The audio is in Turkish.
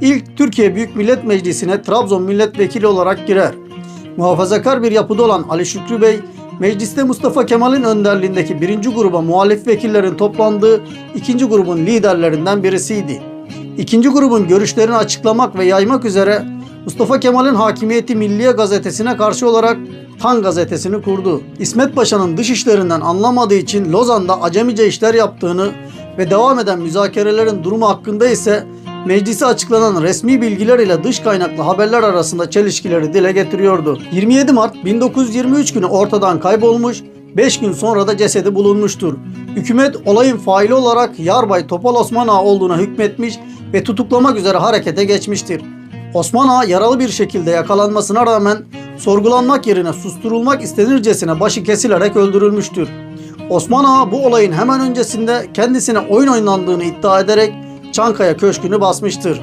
ilk Türkiye Büyük Millet Meclisi'ne Trabzon milletvekili olarak girer. Muhafazakar bir yapıda olan Ali Şükrü Bey, mecliste Mustafa Kemal'in önderliğindeki birinci gruba muhalif vekillerin toplandığı ikinci grubun liderlerinden birisiydi. İkinci grubun görüşlerini açıklamak ve yaymak üzere Mustafa Kemal'in Hakimiyeti Milliye gazetesine karşı olarak Tan gazetesini kurdu. İsmet Paşa'nın dış işlerinden anlamadığı için Lozan'da acemice işler yaptığını ve devam eden müzakerelerin durumu hakkında ise meclise açıklanan resmi bilgiler ile dış kaynaklı haberler arasında çelişkileri dile getiriyordu. 27 Mart 1923 günü ortadan kaybolmuş, 5 gün sonra da cesedi bulunmuştur. Hükümet olayın faili olarak Yarbay Topal Osman Ağa olduğuna hükmetmiş ve tutuklamak üzere harekete geçmiştir. Osman Ağa yaralı bir şekilde yakalanmasına rağmen sorgulanmak yerine susturulmak istenircesine başı kesilerek öldürülmüştür. Osman Ağa bu olayın hemen öncesinde kendisine oyun oynandığını iddia ederek Çankaya Köşkü'nü basmıştır.